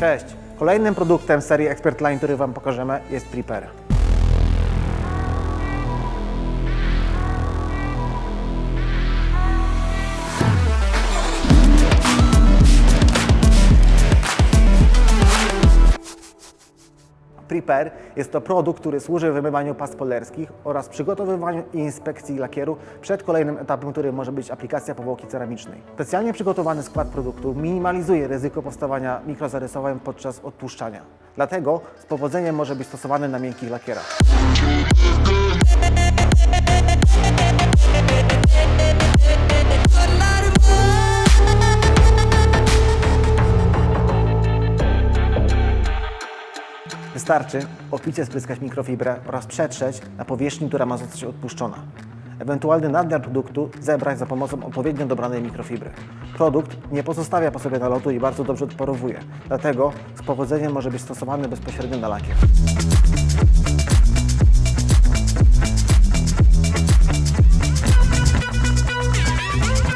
Cześć! Kolejnym produktem serii Expert Line, który Wam pokażemy jest Prepare. Prepare jest to produkt, który służy wymywaniu pas polerskich oraz przygotowywaniu i inspekcji lakieru przed kolejnym etapem, którym może być aplikacja powłoki ceramicznej. Specjalnie przygotowany skład produktu minimalizuje ryzyko powstawania mikrozarysowań podczas odtłuszczania. Dlatego z powodzeniem może być stosowany na miękkich lakierach. Wystarczy opicie spryskać mikrofibrę oraz przetrzeć na powierzchni, która ma zostać odpuszczona. Ewentualny nadmiar produktu zebrać za pomocą odpowiednio dobranej mikrofibry. Produkt nie pozostawia po sobie nalotu i bardzo dobrze odparowuje, dlatego z powodzeniem może być stosowany bezpośrednio na lakier.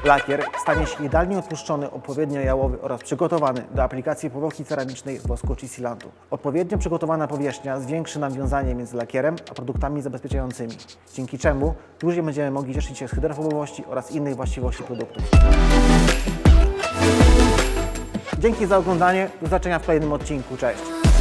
Lakier stanie się idealnie odtłuszczony, odpowiednio jałowy oraz przygotowany do aplikacji powłoki ceramicznej w wosku czy silantu. Odpowiednio przygotowana powierzchnia zwiększy nam wiązanie między lakierem a produktami zabezpieczającymi, dzięki czemu dłużej będziemy mogli cieszyć się z hydrofobowości oraz innych właściwości produktów. Dzięki za oglądanie, do zobaczenia w kolejnym odcinku, cześć!